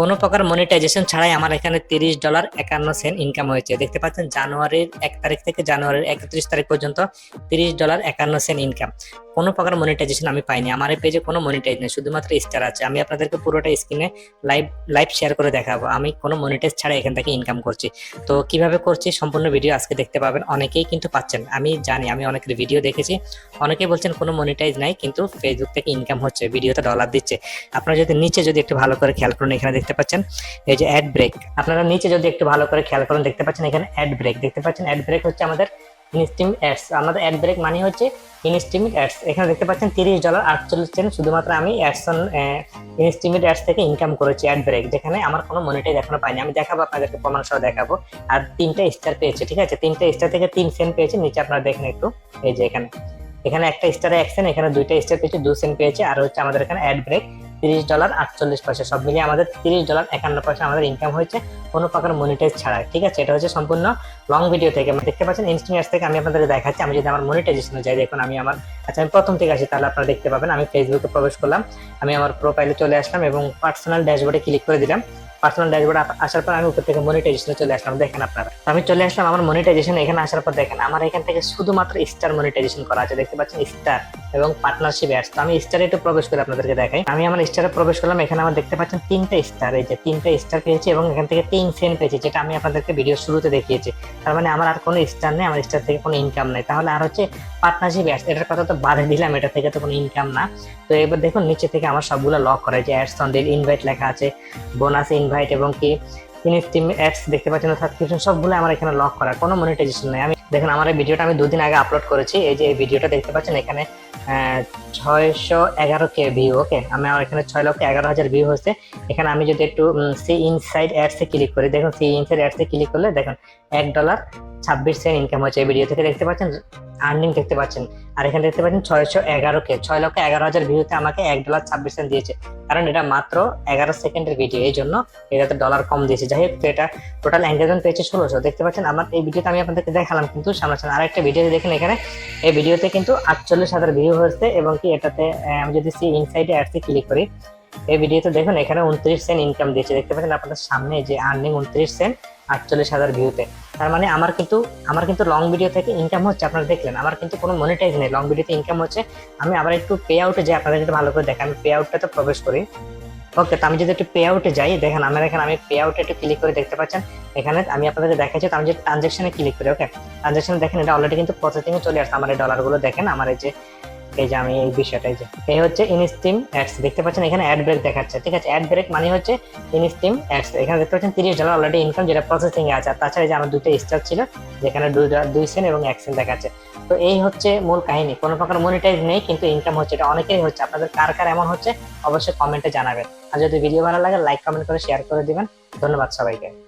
কোনো প্রকার মনিটাইজেশন ছাড়াই আমার এখানে তিরিশ ডলার একান্ন সেন্ট ইনকাম হয়েছে। দেখতে পাচ্ছেন, জানুয়ারির এক তারিখ থেকে জানুয়ারির একত্রিশ তারিখ পর্যন্ত তিরিশ ডলার একান্ন সেন্ট ইনকাম কোনো প্রকার মনিটাইজেশন আমি পাইনি। আমার এই পেজে কোনো মনিটাইজ নেই, শুধুমাত্র স্টার আছে। আমি আপনাদেরকে পুরোটা স্ক্রিনে লাইভ লাইভ শেয়ার করে দেখাবো। আমি কোনো মনিটাইজ ছাড়া এখান থেকে ইনকাম করছি। তো কীভাবে করছি সম্পূর্ণ ভিডিও আজকে দেখতে পাবেন। অনেকেই কিন্তু পাচ্ছেন। আমি জানি, আমি অনেকের ভিডিও দেখেছি। অনেকেই বলছেন কোনো মনিটাইজ নাই, কিন্তু ফেসবুক থেকে ইনকাম হচ্ছে ভিডিওতে ডলার দিচ্ছে। আপনারা যদি নিচে যদি একটু ভালো করে খেয়াল করুন, এখানে দেখতে পাচ্ছেন, এই যে অ্যাড ব্রেক আপনারা নিচে যদি একটু ভালো করে খেয়াল করুন, দেখতে পাচ্ছেন এখানে অ্যাড ব্রেক দেখতে পাচ্ছেন অ্যাড ব্রেক হচ্ছে আমাদের ইনস্টিম অ্যাডস আমাদের অ্যাড ব্রেক মানে হচ্ছে ইনস্টিমিট অ্যাডস এখানে দেখতে পাচ্ছেন তিরিশ ডলার আটচল্লিশ সেন্ট শুধুমাত্র আমি অ্যাডসন ইনস্টিমিট অ্যাডস থেকে ইনকাম করেছি অ্যাড ব্রেক যেখানে আমার কোনো মনিটাইজ এখনও পাইনি। আমি দেখাবো আপনাদেরকে, প্রমাণ সহ দেখাবো। আর তিনটা স্টার পেয়েছে, ঠিক আছে? তিনটা স্টার থেকে তিন সেন্ট পেয়েছে, নিচে আপনারা দেখেন একটু, এই যে এখানে। এখানে একটা স্টারে এক সেন্ট এখানে দুইটা স্টার পেয়েছে, দু সেন্ট পেয়েছে, আর হচ্ছে আমাদের এখানে অ্যাড ব্রেক তিরিশ ডলার আটচল্লিশ পয়সা। সব মিলিয়ে আমাদের তিরিশ ডলার একান্ন পয়সা আমাদের ইনকাম হয়েছে কোনো প্রকার মনিটাইজ ছাড়া ঠিক আছে? এটা হচ্ছে সম্পূর্ণ লং ভিডিও থেকে। দেখতে পাচ্ছেন ইনস্টিনিয়ার্স থেকে আমি আপনাদের দেখাচ্ছি। আমি যদি আমার মনিটাইজেশনে যাই, দেখুন আমি আমার আচ্ছা আমি প্রথম থেকে আসি, তাহলে আপনারা দেখতে পাবেন, আমি ফেসবুকে প্রবেশ করলাম। আমি আমার প্রোফাইলে চলে আসলাম এবং পার্সোনাল ড্যাশবোর্ডে ক্লিক করে দিলাম। পার্সোনাল ড্যাশবোর্ড আসার পর আমি উপর থেকে মনিটাইজেশনে চলে আসলাম, দেখেন আপনারা। আমি চলে আসলাম, আমার মনিটাইজেশন এখানে আসার পর দেখেন, আমার এখান থেকে শুধুমাত্র স্টার মনিটাইজেশন করা আছে। দেখতে পাচ্ছেন স্টার এবং পার্টনারশিপ অ্যাডস তো আমি স্টারে একটু প্রবেশ করে আপনাদেরকে দেখাই। আমি আমার স্টারে প্রবেশ করলাম, এখানে আমার দেখতে পাচ্ছেন তিনটা স্টার এই যে তিনটা স্টার পেয়েছি এবং এখান থেকে তিন সেন্ট পেয়েছি, যেটা আমি আপনাদেরকে ভিডিও শুরুতে দেখিয়েছি। তার মানে আমার আর কোনো স্টার নেই, আমার স্টার থেকে কোনো ইনকাম নেই। তাহলে আর হচ্ছে পার্টনারশিপ অ্যাডস এটার কথা তো বাদে দিলাম, এটা থেকে তো কোনো ইনকাম না। তো এবার দেখুন, নিচে থেকে আমার সবগুলো লক করা। যে অ্যাডস অন ডিল ইনভাইট লেখা আছে বোনাস ইনভাইট এবং কি অ্যাডস দেখতে পাচ্ছেন সাবস্ক্রিপশন সবগুলো আমার এখানে লক করা, কোনো মনিটাইজেশন নেই। আমি দেখুন, আমার এই ভিডিওটা আমি দুদিন আগে আপলোড করেছি। এই যে এই ভিডিওটা দেখতে পাচ্ছেন, এখানে ছয়শো এগারো কে ভিউ ওকে আমি আমার এখানে ছয় লক্ষ এগারো হাজার ভিউ হচ্ছে। এখানে আমি যদি একটু সি ইনসাইড অ্যাডসে ক্লিক করি, দেখুন সি ইনসাইড অ্যাডসে ক্লিক করলে দেখুন এক ডলার ছাব্বিশ সেন্ট ইনকাম হচ্ছে এই ভিডিও থেকে। দেখতে পাচ্ছেন? আর্নিং দেখতে পাচ্ছেন। আর এখানে দেখতে পাচ্ছেন ছয়শো এগারো কে, ছয় লক্ষ এগারো হাজার ভিউতে আমাকে এক ডলার ছাব্বিশ সেন্ট দিয়েছে। কারণ এটা মাত্র এগারো সেকেন্ডের ভিডিও এই জন্য এটাতে ডলার কম দিয়েছে। যাই হোক, এটা টোটাল এঙ্গেজমেন্ট পেয়েছে ষোলোশো। দেখতে পাচ্ছেন, আমার এই ভিডিওতে আমি আপনাদেরকে দেখালাম, কিন্তু সামনাসামনি আরেকটা ভিডিও দেখেন এখানে। এই ভিডিওতে কিন্তু আটচল্লিশ হাজার ভিউ হয়েছে এবং কি এটাতে আমি যদি সি ইনসাইডে অ্যাডসে ক্লিক করি, এই ভিডিওতে দেখুন এখানে উনত্রিশ সেন্ট ইনকাম দিয়েছে। দেখতে পাচ্ছেন আপনাদের সামনে যে আর্নিং উনত্রিশ সেন্ট আটচল্লিশ হাজার ভিউতে তার মানে আমার কিন্তু আমার কিন্তু লং ভিডিও থেকে ইনকাম হচ্ছে, আপনারা দেখলেন। আমার কিন্তু কোনো মনিটাইজ নেই। লং ভিডিওতে ইনকাম হচ্ছে, আমি আবার একটু পে আউটে যাই, আপনাদের একটু ভালো করে দেখেন আমি পে আউটটাতে প্রবেশ করি। ওকে তো আমি যদি একটু পে আউটে যাই, দেখেন আমার এখানে আমি পে আউটে একটু ক্লিক করে দেখতে পাচ্ছেন। এখানে আমি আপনাদেরকে দেখাচ্ছি, তো আমি যদি ট্রানজাকশনে ক্লিক করি ওকে ট্রানজাকশনে দেখেন, এটা অলরেডি কিন্তু প্রসেসিং এ চলে আসছে। আমার এই ডলারগুলো দেখেন, আমার এই যে এই যে আমি এই বিষয়টা, এই যে। এই হচ্ছে ইনস্টিম অ্যাডস দেখতে পাচ্ছেন এখানে অ্যাড ব্রেক দেখাচ্ছে, ঠিক আছে? অ্যাড ব্রেক মানে হচ্ছে ইনস্টিম অ্যাডস এখানে দেখতে পাচ্ছেন তিরিশ ডলার অলরেডি ইনকাম যেটা প্রসেসিং এ আছে তাছাড়া যে আমার দুটো স্টার ছিল, যেখানে দুই দুই সেন্ট এবং এক সেন্ট দেখাচ্ছে। তো এই হচ্ছে মূল কাহিনী, কোনো প্রকার মনিটাইজ নেই, কিন্তু ইনকাম হচ্ছে, এটা অনেকেরই হচ্ছে। আপনাদের কার কার এমন হচ্ছে, অবশ্যই কমেন্টে জানাবেন। আর যদি ভিডিও ভালো লাগে লাইক কমেন্ট করে শেয়ার করে দিবেন। ধন্যবাদ সবাইকে।